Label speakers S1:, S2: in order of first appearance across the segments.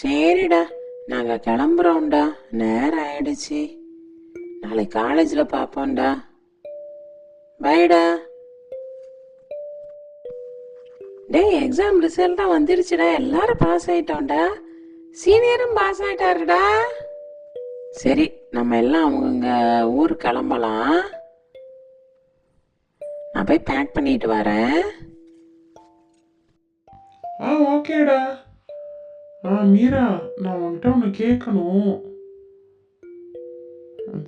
S1: சரிடா நாங்கள் கிளம்புறோம்டா. நேரம் ஆயிடுச்சு. நாளைக்கு காலேஜில் பார்ப்போம்டா பைடா டேய் எக்ஸாம் ரிசல்ட்டாக வந்துருச்சுடா. எல்லாரும் பாஸ் ஆயிட்டோம்டா. சீனியரும் பாஸ் ஆயிட்டாருடா. சரி நம்ம எல்லாம் அவங்கவுங்க ஊர் கிளம்பலாம். நான் போய் பேக் பண்ணிட்டு வரேன்.
S2: ஆ ஓகேடா. ஆ மீரா நான் உன்கிட்ட ஒன்று கேட்கணும்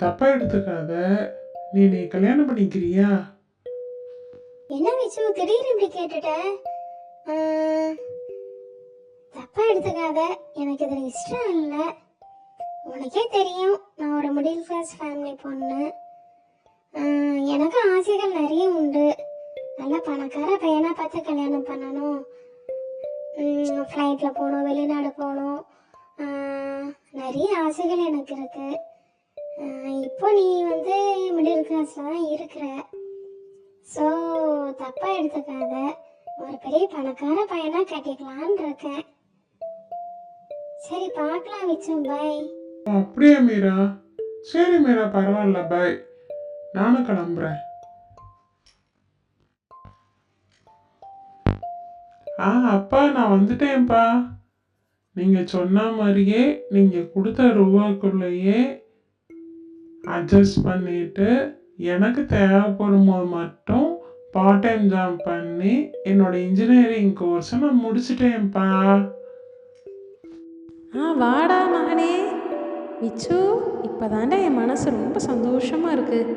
S2: தப்பா எடுத்துக்காத. நீ நீ கல்யாணம் பண்ணிக்கிறியா?
S3: என்ன விச்சு திடீர்னு இப்படி கேட்டுட்ட? தப்பா எடுத்துக்காத. எனக்கு இதில் இஷ்டம் இல்லை. உனக்கே தெரியும் நான் ஒரு மிடில் கிளாஸ் ஃபேமிலி பொண்ணு. எனக்கும் ஆசைகள் நிறைய உண்டு. நல்ல பணக்கார பையனா பார்த்து கல்யாணம் பண்ணணும். ஃப்ளைட்டில் போகணும் வெளிநாடு போகணும் நிறைய ஆசைகள் எனக்கு இருக்கு. இப்போ நீ வந்து மிடில் கிளாஸில் தான் இருக்கிற. ஸோ தப்பாக எடுத்துக்காத. ஒரு பெரிய பணக்கார பையனாக கட்டிக்கலான்னு இருக்கேன். சரி பார்க்கலாம் விச்சு பாய்
S2: அப்படியே மீரா. சரி மீரா பரவாயில்ல. பாய் நானும் கிளம்புறேன். ஆ அப்பா நான் வந்துட்டேன்ப்பா. நீங்கள் சொன்ன மாதிரியே நீங்கள் கொடுத்த ரூபாக்குள்ளேயே அட்ஜஸ்ட் பண்ணிட்டு எனக்கு தேவைப்படும் போது மட்டும் பார்ட் டைம் ஜாப் பண்ணி என்னோட இன்ஜினியரிங் கோர்ஸை நான் முடிச்சிட்டேன்ப்பா.
S4: ஆ வாடா மகனே. விச்சு இப்போதாண்டா என் மனசு ரொம்ப சந்தோஷமாக இருக்குது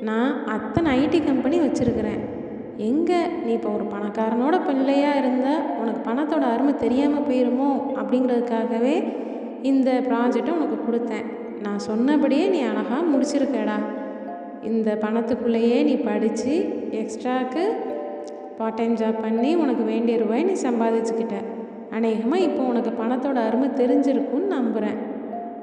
S4: நான் அத்தனை ஐடி கம்பெனி வச்சுருக்கிறேன். எங்கே நீ இப்போ ஒரு பணக்காரனோட பிள்ளையாக இருந்தால் உனக்கு பணத்தோட அருமை தெரியாமல் போயிருமோ அப்படிங்கிறதுக்காகவே இந்த ப்ராஜெக்டை உனக்கு கொடுத்தேன். நான் சொன்னபடியே நீ அழகாக முடிச்சிருக்கடா. இந்த பணத்துக்குள்ளேயே நீ படித்து எக்ஸ்ட்ராக்கு பார்ட் டைம் ஜாப் பண்ணி உனக்கு வேண்டிய ரூபாய் நீ சம்பாதிச்சுக்கிட்ட. அநேகமாக இப்போ உனக்கு பணத்தோட அருமை தெரிஞ்சிருக்கும்னு நம்புகிறேன்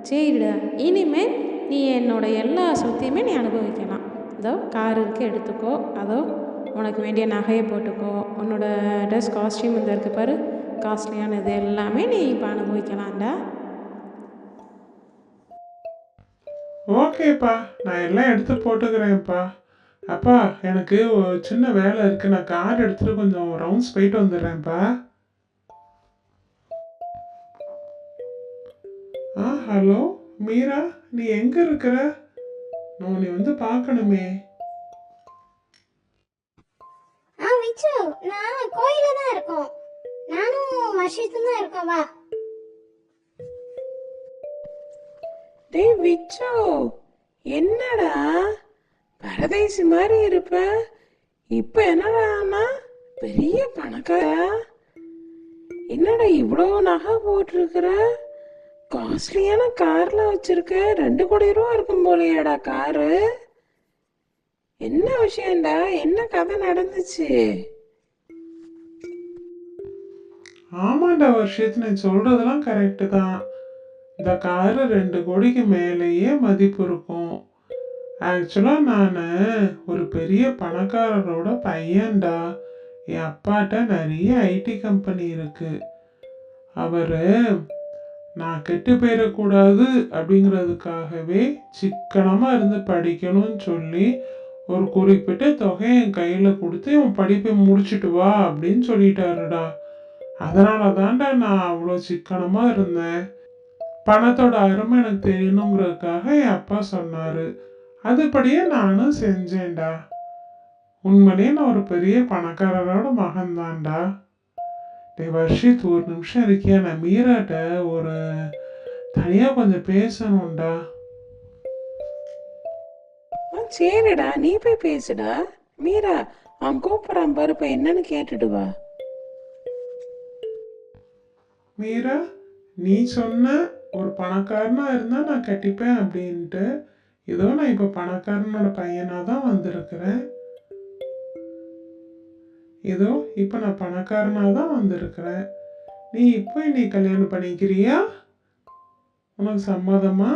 S4: சரிடா இனிமேல் நீ என்னோட எல்லா சொத்தையுமே நீ அனுபவிக்கலாம். அதோ கார் இருக்கு எடுத்துக்கோ. அதோ உனக்கு வேண்டிய நகையை போட்டுக்கோ. உன்னோட ட்ரெஸ் காஸ்ட்யூம் இந்த இருக்கு பாரு காஸ்ட்லியானது எல்லாமே நீ இப்போ அனுபவிக்கலாம்டா.
S2: ஓகேப்பா நான் எல்லாம் எடுத்து போட்டுக்கிறேன்ப்பா. அப்பா எனக்கு ஒரு சின்ன வேலை இருக்குது நான் கார் எடுத்துட்டு கொஞ்சம் ரவுண்ட்ஸ் போயிட்டு வந்துடுறேன்ப்பா. ஆ ஹலோ மீரா நீ எங்கே இருக்கிற? நான் உன்னை வந்து பார்க்கணுமே.
S3: ஆ நான் கோயில தான் இருக்கோம். நானும் வருஷத்துல தான் இருக்கோம் வா.
S1: டேய் விச்சோ என்னடா? பரதேசி மாதிரி இருப்ப? இப்போ என்னடான்னா பெரிய பணக்காரா? என்னடா இவ்வளோ நகை போட்டிருக்கிற? காஸ்ட்லியான கார்லாம் வச்சிருக்க. ரெண்டு கோடி ரூபா இருக்கும் போலையாடா காரு. என்ன விஷயம்டா? என்ன கதை நடந்துச்சு?
S2: ஆமாண்டா வருஷத்து நீ சொல்றதெல்லாம் கரெக்டு தான். இந்த காரு ரெண்டு கோடிக்கு மேலேயே மதிப்பு இருக்கும். ஆக்சுவலாக நான் ஒரு பெரிய பணக்காரரோட பையன்டா. என் அப்பாட்ட நிறைய ஐடி கம்பெனி இருக்கு. அவர் நான் கெட்டு போயிடக்கூடாது அப்படிங்கிறதுக்காகவே சிக்கனமாக இருந்து படிக்கணும்னு சொல்லி ஒரு குறிப்பிட்ட தொகையை என் கையில் கொடுத்து உன் படிப்பை முடிச்சுட்டு வா அப்படின்னு சொல்லிட்டாருடா. அதனால தான்டா நான் அவ்வளோ சிக்கனமாக இருந்தேன். பணத்தோட அருமை எனக்கு தெரியணுங்கிறதுக்காக என் அப்பா சொன்னார். அதுபடியே நானும் செஞ்சேன்டா. உண்மையிலே நான் ஒரு பெரிய பணக்காரரோட மகன் தான்டா டே வர்ஷித் ஒரு நிமிஷம் இருக்கியா? நான் மீராட்ட ஒரு தனியாக கொஞ்சம் பேசணும்டா.
S1: சரிடா நீ போய் பேசுடா. மீரா அவன் கூப்பிட்றான் பாரு என்னன்னு கேட்டுட்டு வா.
S2: மீரா நீ சொன்ன ஒரு பணக்காரனா இருந்தா நான் கட்டிப்பேன் அப்படின்ட்டு. ஏதோ நான் இப்போ பணக்காரனோட பையனாக தான் வந்திருக்கிறேன். ஏதோ இப்போ நான் பணக்காரனாக தான் வந்திருக்கிறேன். நீ இப்போ நீ கல்யாணம் பண்ணிக்கிறியா? உனக்கு சம்மதமா?